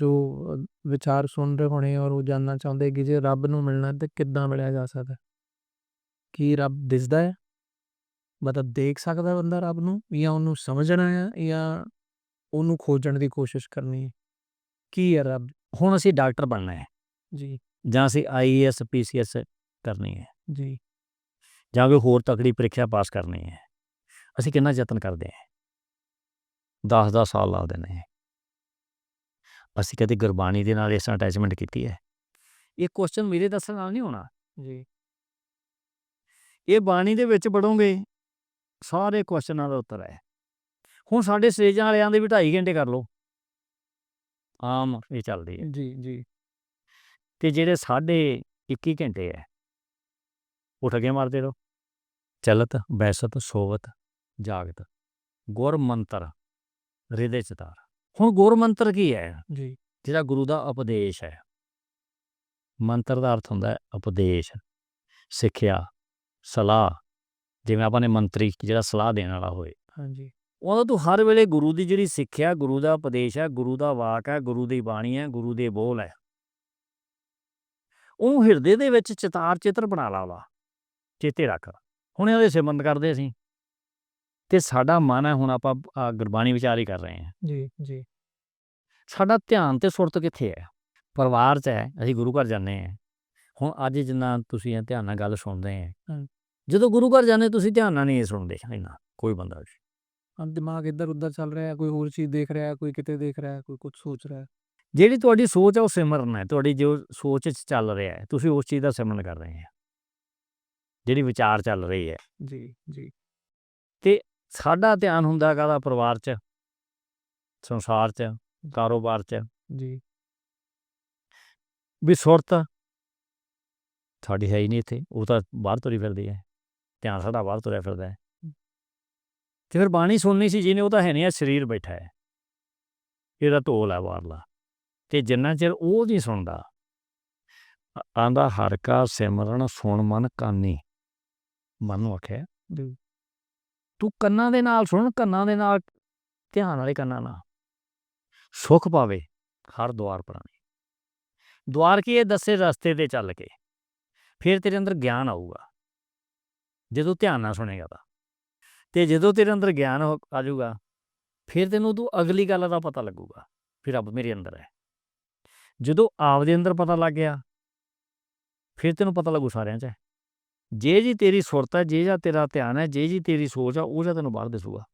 ਜੋ ਵਿਚਾਰ ਸੁਣ ਰਹੇ ਹੋਣੇ ਔਰ ਉਹ ਜਾਨਣਾ ਚਾਹੁੰਦੇ ਕਿ ਜੇ ਰੱਬ ਨੂੰ ਮਿਲਣਾ ਤੇ ਕਿੱਦਾਂ ਮਿਲਿਆ ਜਾ ਸਕਦਾ ਕੀ ਰੱਬ ਦਿਸਦਾ ਹੈ? ਮਤਲਬ ਦੇਖ ਸਕਦਾ ਬੰਦਾ ਰੱਬ ਨੂੰ ਜਾਂ ਉਹਨੂੰ ਸਮਝਣਾ ਹੈ ਜਾਂ ਉਹਨੂੰ ਖੋਜਣ ਦੀ ਕੋਸ਼ਿਸ਼ ਕਰਨੀ ਹੈ? ਕੀ ਹੈ ਰੱਬ? ਹੁਣ ਅਸੀਂ ਡਾਕਟਰ ਬਣਨਾ ਹੈ। ਜੀ। ਜਾਂ ਅਸੀਂ ਆਈਏਐਸ ਪੀਸੀਐਸ ਕਰਨੀ ਹੈ। ਜੀ। ਜਾਂ ਕੋਈ ਹੋਰ ਤਕੜੀ ਪ੍ਰੀਖਿਆ ਪਾਸ ਕਰਨੀ ਹੈ। ਅਸੀਂ ਕਿੰਨਾ ਯਤਨ ਕਰਦੇ ਹਾਂ। 10-10 ਸਾਲ ਲਾ ਦਿੰਦੇ ਹਾਂ। ਅਸੀਂ ਕਦੇ ਗੁਰਬਾਣੀ ਦੇ ਨਾਲ ਇਸ ਤਰ੍ਹਾਂ ਅਟੈਚਮੈਂਟ ਕੀਤੀ ਹੈ? ਇਹ ਕੁਐਸਚਨ ਮੇਰੇ ਦੱਸਣ ਨਾਲ ਨਹੀਂ ਹੋਣਾ। ਜੀ। ਇਹ ਬਾਣੀ ਦੇ ਵਿੱਚ ਪੜੋਗੇ ਸਾਰੇ ਕੁਐਸਚਨਾਂ ਦਾ ਉੱਤਰ ਹੈ। ਹੁਣ ਸਾਡੇ ਸਟੇਜਾਂ ਵਾਲਿਆਂ ਦੇ ਵੀ 2.5 ਘੰਟੇ ਕਰ ਲਓ। ਆਮ ਇਹ ਚੱਲਦੀ ਹੈ। ਜੀ ਜੀ। ਤੇ ਜਿਹੜੇ ਸਾਡੇ 21 ਘੰਟੇ ਹੈ ਉੱਠ ਕੇ ਮਾਰਦੇ ਰਹੋ। ਚਲਤ ਬੈਸਤ ਸੋਵਤ ਜਾਗਤ ਗੁਰ ਮੰਤਰ ਹਿਰਦੇ ਚਿਤਾਰ ਹੁਣ ਗੁਰ ਮੰਤਰ ਕੀ ਹੈ? ਜੀ। ਜਿਹੜਾ ਗੁਰੂ ਦਾ ਉਪਦੇਸ਼ ਹੈ। ਮੰਤਰ ਦਾ ਅਰਥ ਹੁੰਦਾ ਹੈ ਉਪਦੇਸ਼ ਸਿੱਖਿਆ ਸਲਾਹ। ਜਿਵੇਂ ਆਪਾਂ ਨੇ ਮੰਤਰੀ ਜਿਹੜਾ ਸਲਾਹ ਦੇਣ ਵਾਲਾ ਹੋਏ। ਹਾਂਜੀ। ਉਹਦਾ ਤੂੰ ਹਰ ਵੇਲੇ ਗੁਰੂ ਦੀ ਜਿਹੜੀ ਸਿੱਖਿਆ ਗੁਰੂ ਦਾ ਉਪਦੇਸ਼ ਹੈ ਗੁਰੂ ਦਾ ਵਾਕ ਹੈ ਗੁਰੂ ਦੀ ਬਾਣੀ ਹੈ ਗੁਰੂ ਦੇ ਬੋਲ ਹੈ। ਉਹ ਹਿਰਦੇ ਦੇ ਵਿੱਚ ਚਿਤਾਰ ਚਿੱਤਰ ਬਣਾ ਲਾ ਉਹਦਾ। ਚੇਤੇ ਰੱਖ। ਹੁਣ ਇਹਦੇ ਸਿਮਰਨ ਕਰਦੇ ਅਸੀਂ। ਤੇ ਸਾਡਾ ਮਨ ਹੈ ਹੁਣ ਆਪਾਂ ਗੁਰਬਾਣੀ ਵਿਚਾਰ ਹੀ ਕਰ ਰਹੇ ਹਾਂ। ਜੀ ਜੀ। ਸਾਡਾ ਧਿਆਨ ਤੇ ਸੁਰਤ ਕਿੱਥੇ ਹੈ? ਪਰਿਵਾਰ 'ਚ ਹੈ ਅਸੀਂ ਗੁਰੂ ਘਰ ਜਾਂਦੇ ਹਾਂ। ਹੁਣ ਅੱਜ ਜਿੰਨਾ ਤੁਸੀਂ ਇਹ ਧਿਆਨ ਨਾਲ ਗੱਲ ਸੁਣਦੇ ਆ ਹਾਂ। ਜਦੋਂ ਗੁਰੂ ਘਰ ਜਾਂਦੇ ਤੁਸੀਂ ਧਿਆਨ ਨਾਲ ਨਹੀਂ ਸੁਣਦੇ ਇੰਨਾ ਕੋਈ ਬੰਦਾ। ਹਾਂ ਦਿਮਾਗ ਇੱਧਰ ਉੱਧਰ ਚੱਲ ਰਿਹਾ ਹੈ ਕੋਈ ਹੋਰ ਚੀਜ਼ ਦੇਖ ਰਿਹਾ ਹੈ ਕੋਈ ਕਿਤੇ ਦੇਖ ਰਿਹਾ ਹੈ ਕੋਈ ਕੁਝ ਸੋਚ ਰਿਹਾ। ਹੈ ਜਿਹੜੀ ਤੁਹਾਡੀ ਸੋਚ ਹੈ ਉਹ ਸਿਮਰਨ ਹੈ। ਤੁਹਾਡੀ ਜੋ ਸੋਚ 'ਚ ਚੱਲ ਰਿਹਾ ਹੈ ਤੁਸੀਂ ਉਸ ਚੀਜ਼ ਦਾ ਸਿਮਰਨ ਕਰ ਰਹੇ ਆ ਜਿਹੜੀ ਵਿਚਾਰ ਚੱਲ ਰਹੀ ਹੈ। ਜੀ ਜੀ। ਸਾਡਾ ਧਿਆਨ ਹੁੰਦਾ ਕਾਹਦਾ? ਪਰਿਵਾਰ 'ਚ ਸੰਸਾਰ 'ਚ। ਕਾਰੋਬਾਰ 'ਚ। ਜੀ। ਵੀ ਸੁਰਤ ਸਾਡੀ ਹੈ ਹੀ ਨਹੀਂ ਇੱਥੇ ਉਹ ਤਾਂ ਬਾਹਰ ਤੁਰੀ ਫਿਰਦੀ ਹੈ। ਧਿਆਨ ਸਾਡਾ ਬਾਹਰ ਤੁਰਿਆ ਫਿਰਦਾ ਹੈ। ਤੇ ਫਿਰ ਬਾਣੀ ਸੁਣਨੀ ਸੀ ਜਿਹਨੇ ਉਹ ਤਾਂ ਹੈ ਨਹੀਂ ਆ ਸਰੀਰ ਬੈਠਾ ਹੈ। ਇਹਦਾ ਢੋਲ ਹੈ ਬਾਹਰਲਾ। ਤੇ ਜਿੰਨਾ ਚਿਰ ਉਹ ਨਹੀਂ ਸੁਣਦਾ ਆਂਦਾ ਹਰ ਕਾ ਸਿਮਰਨ ਸੁਣ ਮਨ ਕਾਨੀ। ਮਨ ਨੂੰ ਆਖਿਆ ਤੂੰ ਕੰਨਾਂ ਦੇ ਨਾਲ ਸੁਣ ਕੰਨਾਂ ਦੇ ਨਾਲ ਧਿਆਨ ਵਾਲੇ ਕੰਨਾਂ ਨਾਲ। ਸੁਖ ਪਾਵੇ ਹਰ ਦੁਆਰ ਪ੍ਰਾਣੀ। ਦੁਆਰ ਕੀ ਇਹ ਦੱਸੇ ਰਸਤੇ ਤੇ ਚੱਲ ਕੇ। ਫਿਰ ਤੇਰੇ ਅੰਦਰ ਗਿਆਨ ਆਊਗਾ। ਜਦੋਂ ਧਿਆਨ ਨਾਲ ਸੁਣੇਗਾ ਤਾਂ। ਤੇ ਜਦੋਂ ਤੇਰੇ ਅੰਦਰ ਗਿਆਨ ਹੋ- ਆ ਜਾਊਗਾ, ਫਿਰ ਤੈਨੂੰ ਤੂੰ ਅਗਲੀ ਗੱਲ ਦਾ ਪਤਾ ਲੱਗੂਗਾ ਫਿਰ ਰੱਬ ਮੇਰੇ ਅੰਦਰ ਹੈ। ਜਦੋਂ ਆਪ ਦੇ ਅੰਦਰ ਪਤਾ ਲੱਗ ਗਿਆ, ਫਿਰ ਤੈਨੂੰ ਪਤਾ ਲੱਗੂ ਸਾਰਿਆਂ 'ਚ ਹੈ। ਜੇ ਜੀ ਤੇਰੀ ਸੁਰਤ ਹੈ, ਜੇ ਜਾਂ ਤੇਰਾ ਧਿਆਨ ਹੈ, ਜੇ ਜੀ ਤੇਰੀ ਸੋਚ ਆ ਉਹ ਜਾਂ ਤੈਨੂੰ ਬਾਹਰ ਦਿਸੂਗਾ।